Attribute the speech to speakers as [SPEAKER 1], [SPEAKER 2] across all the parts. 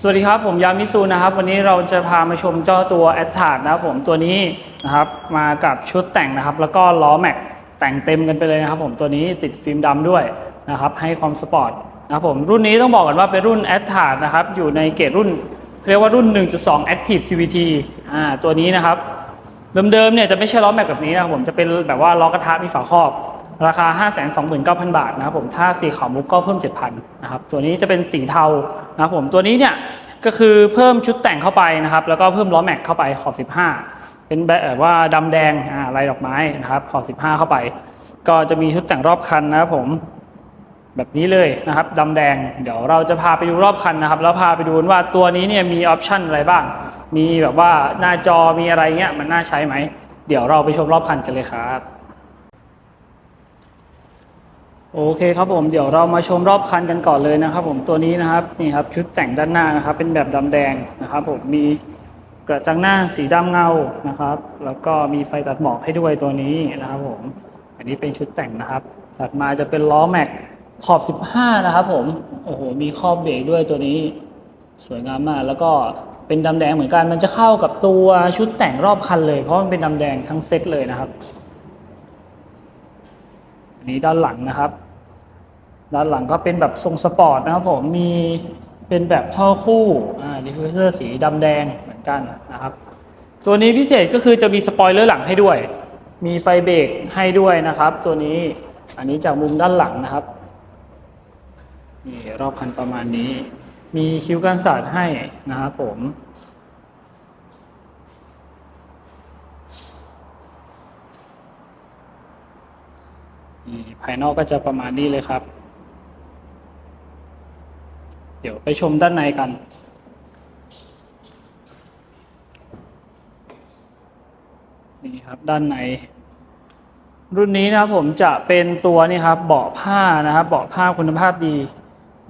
[SPEAKER 1] สวัสดีครับ ผมยามิซูนะครับ วันนี้เราจะพามาชมเจ้าตัว a t t a r นะครับผมตัวนี้นะครับมากับชุดแต่งนะครับ แล้วก็ล้อแม็กแต่งเต็มกันไปเลยนะครับ ผมตัวนี้ติดฟิล์มดำด้วยนะครับ ให้ความสปอร์ตนะครับผมรุ่นนี้ต้องบอกกันว่าเป็นรุ่น a t t a r นะครับ อยู่ในเกรดรุ่นเรียกว่ารุ่น 1.2 Active CVT อ่าตัวนี้นะครับ เดิมๆเนี่ยจะไม่ใช่ล้อแม็กแบบนี้นะครับผมจะเป็นแบบว่าล้อกระทะมีฝาครอบ ราคา 529,000 บาทนะครับผมถ้าสีขาวมุกก็เพิ่ม 7,000นะครับตัวนี้จะเป็นสีเทานะครับผมตัวนี้เนี่ยก็คือเพิ่มชุดแต่งเข้าไปนะครับ แล้วก็เพิ่มล้อแม็กเข้าไปขอบ 15 เป็นแบบว่าดำแดงอ่าลายดอกไม้นะครับขอบ 15 เข้าไป ก็จะมีชุดแต่งรอบคันนะครับผมแบบนี้เลยนะครับดำแดง เดี๋ยวเราจะพาไปดูรอบคันนะครับ แล้วพาไปดูว่าตัวนี้เนี่ยมีออปชันอะไรบ้าง มีแบบว่าหน้าจอมีอะไรเงี้ยมันน่าใช้ไหม เดี๋ยวเราไปชมรอบคันกันเลยครับ โอเคครับผมเดี๋ยวเรามาชมรอบคันกันก่อนเลยนะครับ ผมตัวนี้นะครับนี่ครับชุดแต่งด้านหน้านะครับเป็นแบบดำแดงนะครับ ผมมีกระจังหน้าสีดำเงานะครับ แล้วก็มีไฟตัดหมอกให้ด้วยตัวนี้นะครับ ผม อันนี้เป็นชุดแต่งนะครับ ถัดมาจะเป็นล้อแม็กขอบ 15 นะครับ ผมโอ้โหมีครอบเบรกด้วยตัวนี้ สวยงามมาก แล้วก็เป็นดำแดงเหมือนกันมันจะเข้ากับตัวชุดแต่งรอบคันเลยเพราะมันเป็นดำแดงทั้งเซตเลยนะครับอันนี้ด้านหลังนะครับ ด้านหลังก็เป็นแบบทรงสปอร์ตนะครับผมมีเป็นแบบท่อคู่อ่าดิฟฟิวเซอร์สีดำแดงเหมือนกันนะครับ ตัวนี้พิเศษก็คือจะมีสปอยเลอร์หลังให้ด้วย มีไฟเบรกให้ด้วยนะครับ ตัวนี้อันนี้จากมุมด้านหลังนะครับนี่รอบคันประมาณนี้ มีคิ้วกันสาดให้นะครับผมนี่ภายนอกก็จะประมาณนี้เลยครับ เดี๋ยวไปชมด้านในกัน นี่ครับด้านใน รุ่นนี้นะครับผมจะเป็นตัวนี่ครับเบาะผ้านะครับเบาะผ้าคุณภาพดี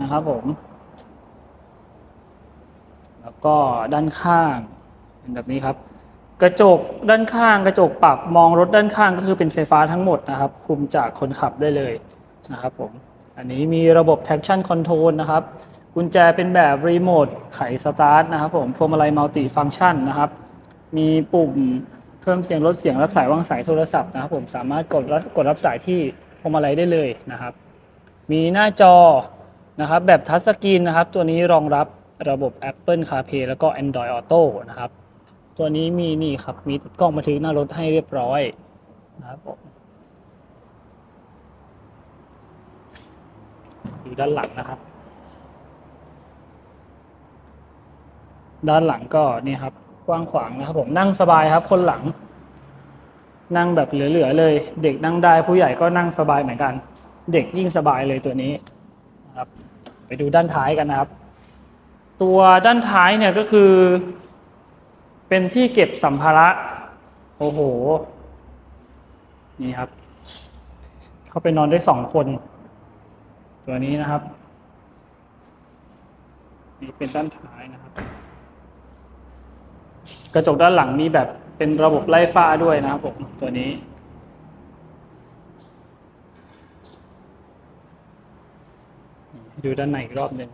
[SPEAKER 1] นะครับผม แล้วก็ด้านข้างเป็นแบบนี้ครับ กระจกด้านข้างกระจกปรับมองรถด้านข้างก็คือเป็นไฟฟ้าทั้งหมดนะครับ คุมจากคนขับได้เลยนะครับผม อันนี้มีระบบ traction control นะครับ กุญแจเป็นแบบรีโมทไขสตาร์ทนะครับผมพวงมาลัยมัลติฟัง c t ชันนะครับ มีปุ่มเพิ่มเสียงลดเสียงรับสายวางสายโทรศัพท์นะครับผมสามารถกดรับกดรับสายที่พวงมาลัยได้เลยนะครับ มีหน้าจอนะครับแบบทัชสกรีนนะครับ ตัวนี้รองรับระบบ Apple CarPlay แล้วก็ Android Auto นะครับ ตัวนี้มีนี่ครับมีติดกล้องบันทึกหน้ารถให้เรียบร้อยนะครับผมอยู่ด้านหลังนะครับ ด้านหลังก็นี่ครับกว้างขวางนะครับผมนั่งสบายครับ คนหลัง นั่งแบบเหลือๆเลย เด็กนั่งได้ผู้ใหญ่ก็นั่งสบายเหมือนกัน เด็กยิ่งสบายเลยตัวนี้นะครับ ไปดูด้านท้ายกันนะครับ ตัวด้านท้ายเนี่ยก็คือ เป็นที่เก็บสัมภาระโอ้โห นี่ครับ เข้าไปนอนได้สองคน ตัวนี้นะครับ นี่เป็นด้านท้ายนะครับ กระจกด้านหลังมีแบบเป็นระบบไล่ฟ้าด้วยนะครับผมตัวนี้ ดูด้านในอีกรอบหนึ่ง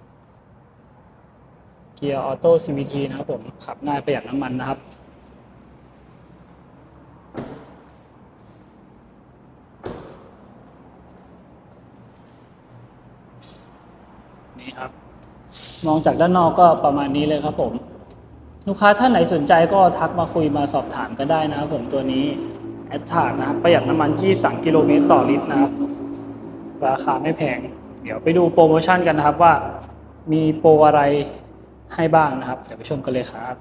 [SPEAKER 1] เกียร์ออโต้ CVT นะครับผมขับง่ายประหยัดน้ำมันนะครับนี่ครับ มองจากด้านนอกก็ประมาณนี้เลยครับผม ลูกค้าท่านไหนสนใจก็ทักมาคุยมาสอบถามก็ได้นะครับผมตัวนี้แอดทานะครับประหยัดน้ำมัน 23 กิโลเมตรต่อลิตรนะครับราคาไม่แพง เดี๋ยวไปดูโปรโมชั่นกันนะครับว่ามีโปรอะไรให้บ้างนะครับเดี๋ยวไปชมกันเลยครับ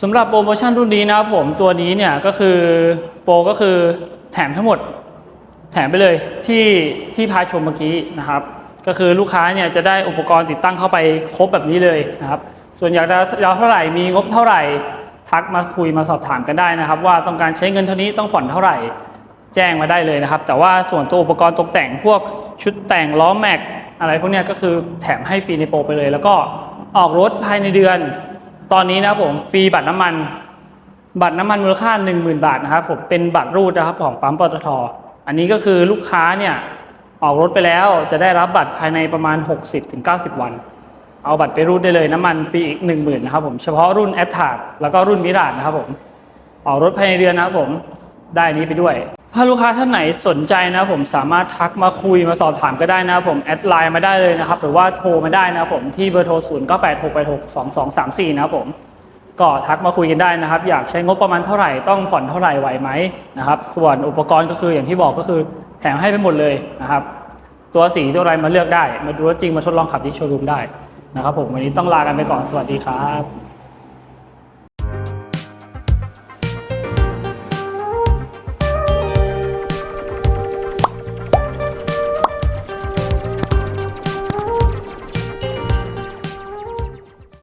[SPEAKER 1] สำหรับโปรโมชั่นรุ่นนี้นะครับผมตัวนี้เนี่ยก็คือโปรก็คือแถมทั้งหมด แถมไปเลยที่ที่พาชมเมื่อกี้นะครับ ก็คือลูกค้าเนี่ยจะได้อุปกรณ์ติดตั้งเข้าไปครบแบบนี้เลยนะครับ ส่วนอยากจะยาวเท่าไหร่มีงบเท่าไหร่ ทักมาคุยมาสอบถามกันได้นะครับ ว่าต้องการใช้เงินเท่านี้ต้องผ่อนเท่าไหร่ แจ้งมาได้เลยนะครับ แต่ว่าส่วนตัวอุปกรณ์ตกแต่งพวกชุดแต่งล้อแม็กอะไรพวกนี้ก็คือแถมให้ฟรีในโปรไปเลย แล้วก็ออกรถภายในเดือน ตอนนี้นะผมฟรีบัตรน้ำมัน บัตรน้ำมันมูลค่า 10,000 บาทนะครับผมเป็นบัตรรูดนะครับของปั๊มปตทอันนี้ก็คือลูกค้าเนี่ยออกรถไปแล้วจะได้รับบัตรภายในประมาณ 60-90 วัน เอาบัตรไปรูดได้เลยน้ำมันฟรีอีก 1 0,000นะครับผมเฉพาะรุ่นแอตทาแล้วก็รุ่นมิราดนะครับผมออกรถภายในเดือนนะครับผมได้นี้ไปด้วย ถ้าลูกค้าท่านไหนสนใจนะผมสามารถทักมาคุยมาสอบถามก็ได้นะครับผมแอดไลน์มาได้เลยนะครับ หรือว่าโทรมาได้นะครับผมที่เบอร์โทร0 9 8 6 8 6 2 2 3 4นะครับผมก็ทักมาคุยกันได้นะครับ อยากใช้งบประมาณเท่าไหร่ต้องผ่อนเท่าไหร่ไหวไหมนะครับ ส่วนอุปกรณ์ก็คืออย่างที่บอกก็คือแถมให้ไปหมดเลยนะครับ ตัวสีตัวอะไรมาเลือกได้ มาดูรถจริงมาทดลองขับที่โชว์รูมได้ นะครับผมวันนี้ต้องลากันไปก่อนสวัสดีครับ